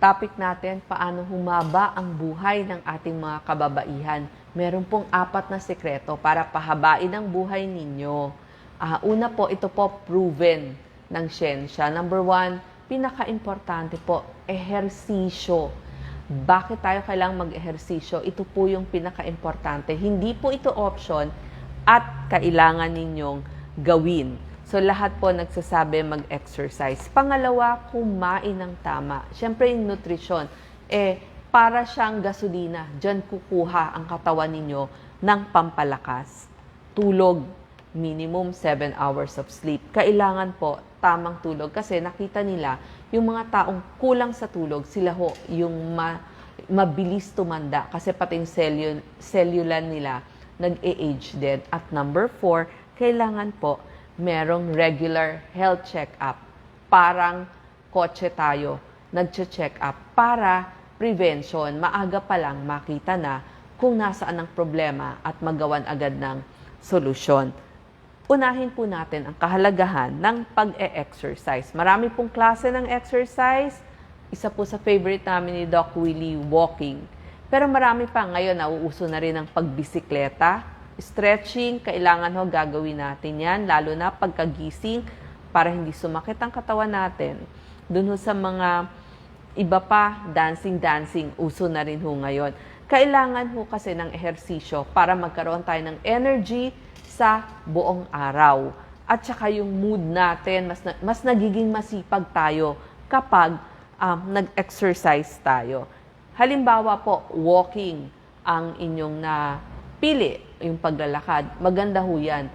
topic natin, paano humaba ang buhay ng ating mga kababaihan. Meron pong apat na sekreto para pahabain ang buhay ninyo. Ah, una po, ito po proven ng siyensya. Number one, pinaka-importante po, ehersisyo. Bakit tayo kailangang mag-ehersisyo? Ito po yung pinaka-importante. Hindi po ito option at kailangan ninyong gawin. So lahat po nagsasabi mag-exercise. Pangalawa, kumain ng tama. Siyempre yung nutrition, eh para siyang gasolina. Diyan kukuha ang katawan ninyo ng pampalakas. Tulog, minimum 7 hours of sleep. Kailangan po tamang tulog kasi nakita nila yung mga taong kulang sa tulog, sila ho yung ma- mabilis tumanda kasi pati yung cellul- cellular nila nag-age din. At number four, kailangan po merong regular health check-up. Parang kotse tayo, nag-check up para prevention. Maaga pa lang makita na kung nasaan ang problema at magawan agad ng solusyon. Unahin po natin ang kahalagahan ng pag-e-exercise. Marami pong klase ng exercise. Isa po sa favorite namin ni Doc Willie, walking. Pero marami pa ngayon, nauuso na rin ang pagbisikleta. Stretching, kailangan ho gagawin natin yan, lalo na pagkagising para hindi sumakit ang katawan natin. Doon ho sa mga iba pa, dancing-dancing, uso na rin ho ngayon. Kailangan ho kasi ng ehersisyo para magkaroon tayo ng energy sa buong araw. At saka yung mood natin, mas, na, mas nagiging masipag tayo kapag um, nag-exercise tayo. Halimbawa po, walking ang inyong napili, yung paglalakad. Maganda ho yan.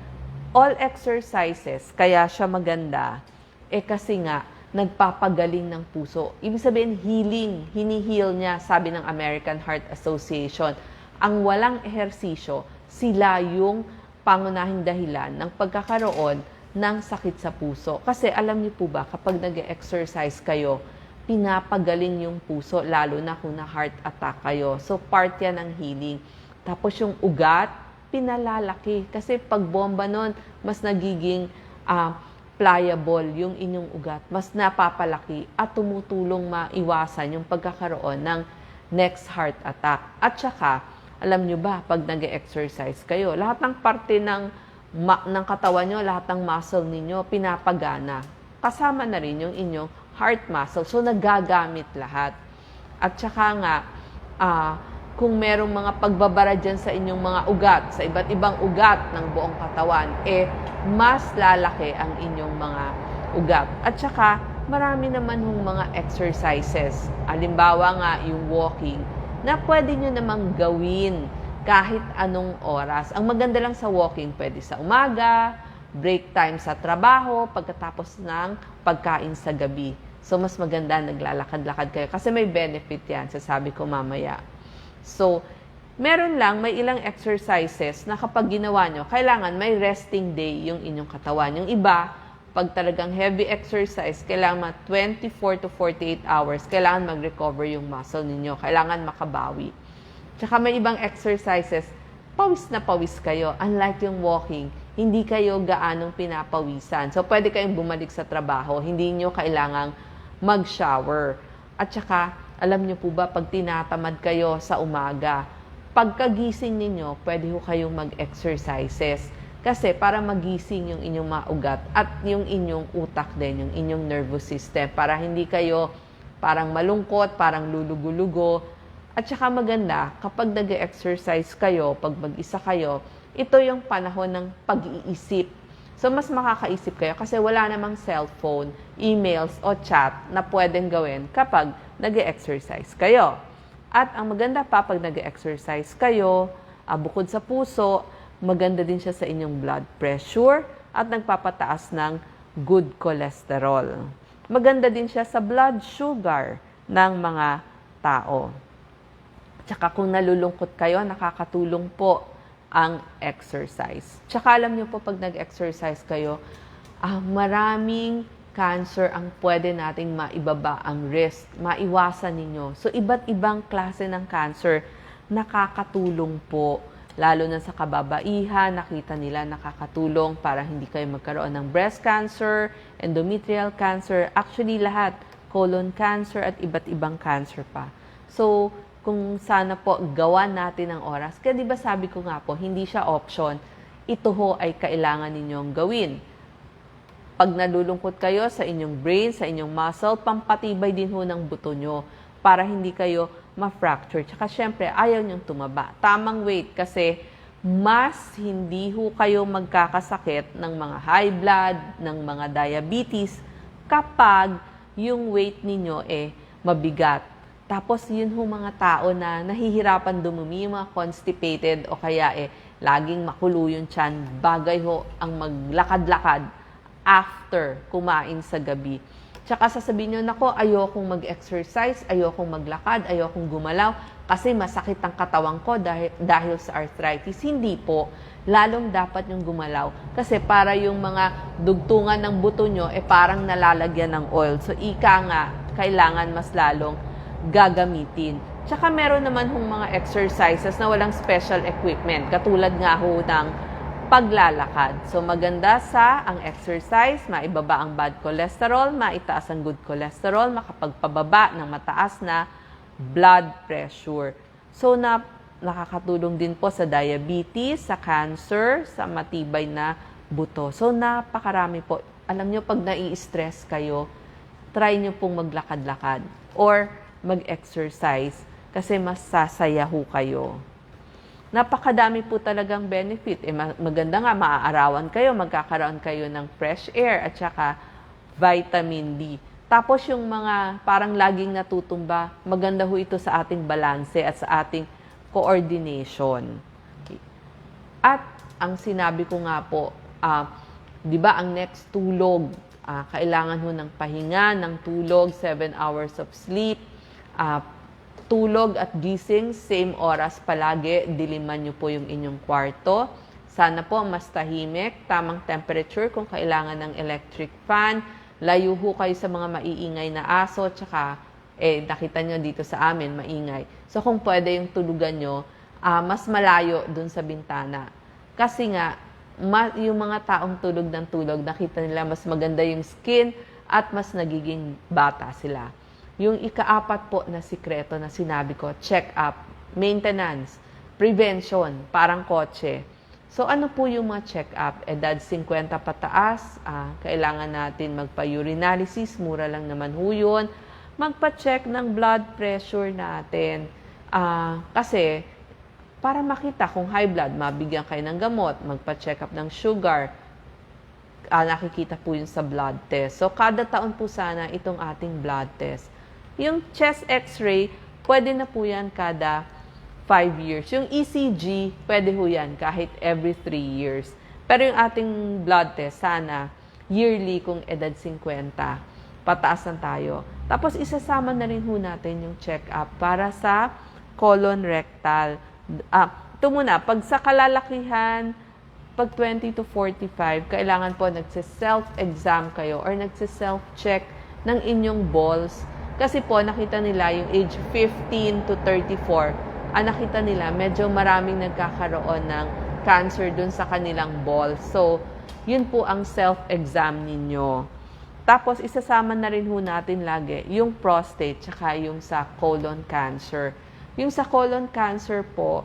All exercises, kaya siya maganda, eh kasi nga, nagpapagaling ng puso. Ibig sabihin, healing. Hini-heal niya, sabi ng American Heart Association. Ang walang ehersisyo, sila yung pangunahing dahilan ng pagkakaroon ng sakit sa puso. Kasi alam niyo po ba, kapag nag-exercise kayo, pinapagaling yung puso, lalo na kung na heart attack kayo. So, part yan ng healing. Tapos yung ugat, pinalalaki. Kasi pag bomba nun, mas nagiging ah, pliable yung inyong ugat. Mas napapalaki at tumutulong maiwasan yung pagkakaroon ng next heart attack. At saka, alam nyo ba, pag nag exercise kayo, lahat ng parte ng, ma- ng katawan nyo, lahat ng muscle ninyo, pinapagana. Kasama na rin yung inyong heart muscle. So, nagagamit lahat. At saka nga, ah, kung merong mga pagbabara dyan sa inyong mga ugat, sa iba't ibang ugat ng buong katawan, eh, mas lalaki ang inyong mga ugat. At saka, marami naman hong mga exercises. Alimbawa nga, yung walking, na pwede nyo namang gawin kahit anong oras. Ang maganda lang sa walking, pwede sa umaga, break time sa trabaho, pagkatapos ng pagkain sa gabi. So, mas maganda naglalakad-lakad kayo kasi may benefit yan, sasabi ko mamaya. So, meron lang, may ilang exercises na kapag ginawa nyo, kailangan may resting day yung inyong katawan. Yung iba, pag talagang heavy exercise, kailangan 24 to 48 hours, kailangan mag-recover yung muscle ninyo. Kailangan makabawi. Tsaka may ibang exercises, pawis na pawis kayo. Unlike yung walking, hindi kayo gaanong pinapawisan. So, pwede kayong bumalik sa trabaho. Hindi nyo kailangang mag-shower. At saka, alam nyo po ba, pag tinatamad kayo sa umaga, pagkagising ninyo, pwede ho kayong mag-exercises. Kasi para magising yung inyong mga ugat at yung inyong utak din, yung inyong nervous system. Para hindi kayo parang malungkot, parang lulugo-lugo. At saka maganda, kapag nag exercise kayo, pag mag-isa kayo, ito yung panahon ng pag-iisip. So, mas makakaisip kayo kasi wala namang cellphone, emails, o chat na pwedeng gawin kapag nag exercise kayo. At ang maganda pa pag nag exercise kayo, ah, bukod sa puso, maganda din siya sa inyong blood pressure at nagpapataas ng good cholesterol. Maganda din siya sa blood sugar ng mga tao. Tsaka kung nalulungkot kayo, nakakatulong po ang exercise. Tsaka alam niyo po pag nag-exercise kayo, ah, maraming cancer ang pwede nating maibaba ang risk, maiwasan ninyo. So iba't ibang klase ng cancer nakakatulong po lalo na sa kababaihan, nakita nila nakakatulong para hindi kayo magkaroon ng breast cancer, endometrial cancer, actually lahat. colon cancer at iba't ibang cancer pa. So, kung sana po gawa natin ang oras. Kaya di ba sabi ko nga po, hindi siya option. Ito ho ay kailangan ninyong gawin. Pag nalulungkot kayo sa inyong brain, sa inyong muscle, pampatibay din ho ng buto nyo para hindi kayo ma-fracture. Tsaka syempre, ayaw nyong tumaba. Tamang weight kasi mas hindi ho kayo magkakasakit ng mga high blood, ng mga diabetes kapag yung weight ninyo eh mabigat. Tapos yun ho mga tao na nahihirapan dumumi, mga constipated o kaya eh laging makulo yung tiyan, bagay ho ang maglakad-lakad after kumain sa gabi. Tsaka sasabihin nyo, nako, ayokong mag-exercise, ayokong maglakad, ayokong gumalaw, kasi masakit ang katawan ko dahil, dahil sa arthritis. Hindi po. Lalong dapat yung gumalaw. Kasi para yung mga dugtungan ng buto nyo, eh parang nalalagyan ng oil. So, ika nga, kailangan mas lalong gagamitin. Tsaka meron naman hong mga exercises na walang special equipment. Katulad nga ho ng paglalakad. So maganda sa ang exercise, maibaba ang bad cholesterol, maitaas ang good cholesterol, makapagpababa ng mataas na blood pressure. So na nakakatulong din po sa diabetes, sa cancer, sa matibay na buto. So napakarami po. Alam nyo, pag nai-stress kayo, try nyo pong maglakad-lakad or mag-exercise kasi mas sasayahu kayo napakadami po talagang benefit. Eh, ma- maganda nga, maaarawan kayo, magkakaroon kayo ng fresh air at saka vitamin D. Tapos yung mga parang laging natutumba, maganda ho ito sa ating balanse at sa ating coordination. At ang sinabi ko nga po, ah, di ba ang next tulog, ah, kailangan ho ng pahinga, ng tulog, 7 hours of sleep, ah, tulog at gising, same oras palagi, diliman nyo po yung inyong kwarto. Sana po mas tahimik, tamang temperature kung kailangan ng electric fan. Layo ho kayo sa mga maiingay na aso, tsaka eh, nakita nyo dito sa amin, maingay. So kung pwede yung tulugan nyo, ah, mas malayo dun sa bintana. Kasi nga, ma- yung mga taong tulog ng tulog, nakita nila mas maganda yung skin at mas nagiging bata sila. Yung ikaapat po na sikreto na sinabi ko, check up, maintenance, prevention, parang kotse. So ano po yung mga check up? Edad 50 pataas, ah, kailangan natin magpa-urinalysis, mura lang naman ho yun. Magpa-check ng blood pressure natin. Ah, kasi para makita kung high blood, mabigyan kayo ng gamot, magpa-check up ng sugar, ah, nakikita po yun sa blood test. So, kada taon po sana itong ating blood test. Yung chest x-ray, pwede na po yan kada 5 years. Yung ECG, pwede ho yan kahit every 3 years. Pero yung ating blood test, sana yearly kung edad 50, pataas na tayo. Tapos isasama na rin ho natin yung check-up para sa colon rectal. Ah, ito muna, pag sa kalalakihan, pag 20 to 45, kailangan po nagse-self-exam kayo or nagse-self-check ng inyong balls kasi po, nakita nila yung age 15 to 34, ah, nakita nila medyo maraming nagkakaroon ng cancer dun sa kanilang balls. So, yun po ang self-exam ninyo. Tapos, isasama na rin ho natin lagi yung prostate tsaka yung sa colon cancer. Yung sa colon cancer po,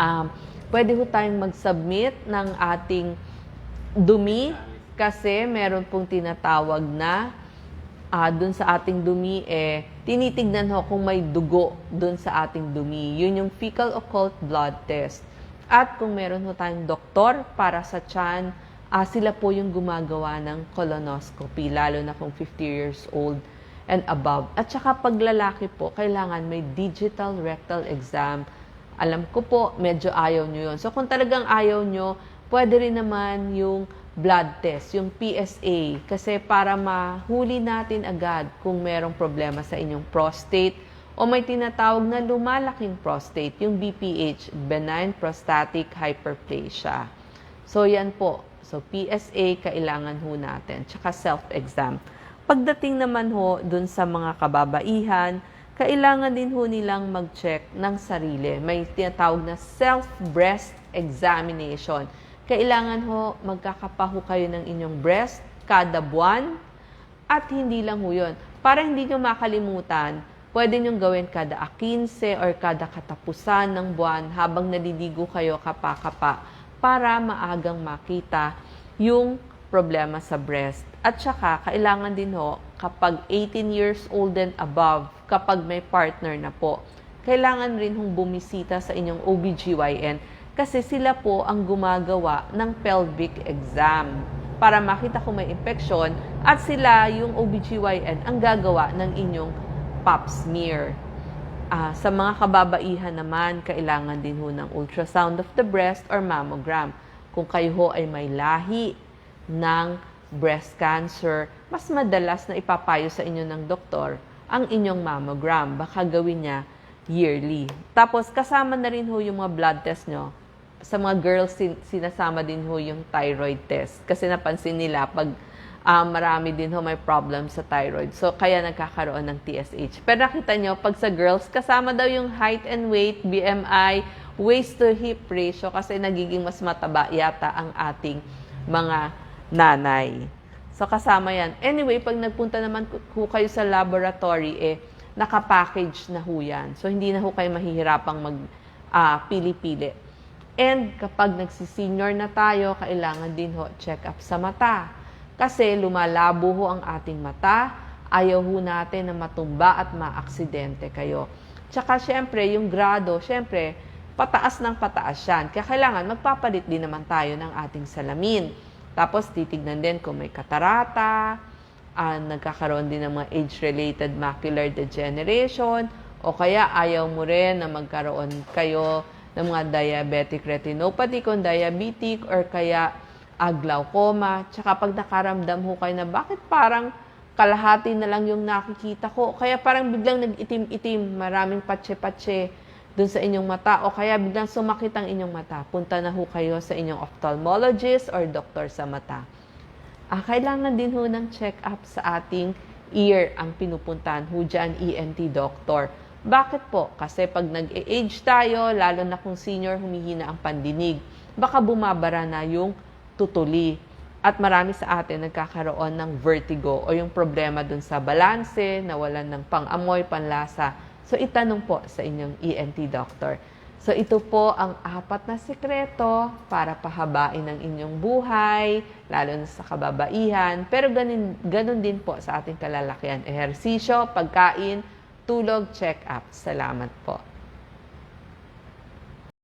um, pwede ho tayong mag-submit ng ating dumi kasi meron pong tinatawag na uh, dun sa ating dumi, eh, tinitignan ho kung may dugo dun sa ating dumi. Yun yung fecal occult blood test. At kung meron ho tayong doktor para sa tiyan, uh, sila po yung gumagawa ng colonoscopy, lalo na kung 50 years old and above. At saka pag lalaki po, kailangan may digital rectal exam. Alam ko po, medyo ayaw nyo yun. So kung talagang ayaw nyo, pwede rin naman yung blood test, yung PSA, kasi para mahuli natin agad kung merong problema sa inyong prostate o may tinatawag na lumalaking prostate, yung BPH, benign prostatic hyperplasia. So yan po. So PSA kailangan ho natin, tsaka self-exam. Pagdating naman ho dun sa mga kababaihan, kailangan din ho nilang mag-check ng sarili. May tinatawag na self-breast examination kailangan ho magkakapaho kayo ng inyong breast kada buwan at hindi lang ho yun. Para hindi nyo makalimutan, pwede nyo gawin kada 15 or kada katapusan ng buwan habang naliligo kayo kapakapa para maagang makita yung problema sa breast. At saka, kailangan din ho, kapag 18 years old and above, kapag may partner na po, kailangan rin hong bumisita sa inyong OBGYN kasi sila po ang gumagawa ng pelvic exam para makita kung may infection at sila yung OBGYN ang gagawa ng inyong pap smear. Ah, sa mga kababaihan naman, kailangan din ho ng ultrasound of the breast or mammogram. Kung kayo ho ay may lahi ng breast cancer, mas madalas na ipapayo sa inyo ng doktor ang inyong mammogram. Baka gawin niya yearly. Tapos kasama na rin ho yung mga blood test nyo. Sa mga girls, sin- sinasama din ho yung thyroid test. Kasi napansin nila pag ah, marami din ho may problem sa thyroid. So, kaya nagkakaroon ng TSH. Pero nakita nyo, pag sa girls, kasama daw yung height and weight, BMI, waist to hip ratio kasi nagiging mas mataba yata ang ating mga nanay. So, kasama yan. Anyway, pag nagpunta naman ho kayo sa laboratory, eh, nakapackage na ho yan. So, hindi na ho kayo mahihirapang mag ah, pili-pili. And kapag nagsisenior na tayo, kailangan din ho check up sa mata. Kasi lumalabo ho ang ating mata, ayaw ho natin na matumba at maaksidente kayo. Tsaka syempre, yung grado, syempre, pataas ng pataas yan. Kaya kailangan magpapalit din naman tayo ng ating salamin. Tapos titignan din kung may katarata, ah, nagkakaroon din ng mga age-related macular degeneration, o kaya ayaw mo rin na magkaroon kayo ng mga diabetic retinopathy kung diabetic or kaya ah, glaucoma. Tsaka pag nakaramdam ho kayo na bakit parang kalahati na lang yung nakikita ko. Kaya parang biglang nag-itim-itim, maraming patse-patse dun sa inyong mata o kaya biglang sumakit ang inyong mata. Punta na ho kayo sa inyong ophthalmologist or doktor sa mata. Ah, kailangan din ho ng check-up sa ating ear ang pinupuntahan ho dyan, ENT doctor. Bakit po? Kasi pag nag-age tayo, lalo na kung senior, humihina ang pandinig. Baka bumabara na yung tutuli. At marami sa atin nagkakaroon ng vertigo o yung problema dun sa balanse, nawalan ng pang-amoy, panlasa. So itanong po sa inyong ENT doctor. So ito po ang apat na sikreto para pahabain ang inyong buhay, lalo na sa kababaihan. Pero ganun, ganun din po sa ating kalalakihan. Ehersisyo, pagkain, tulog, check-up. Salamat po.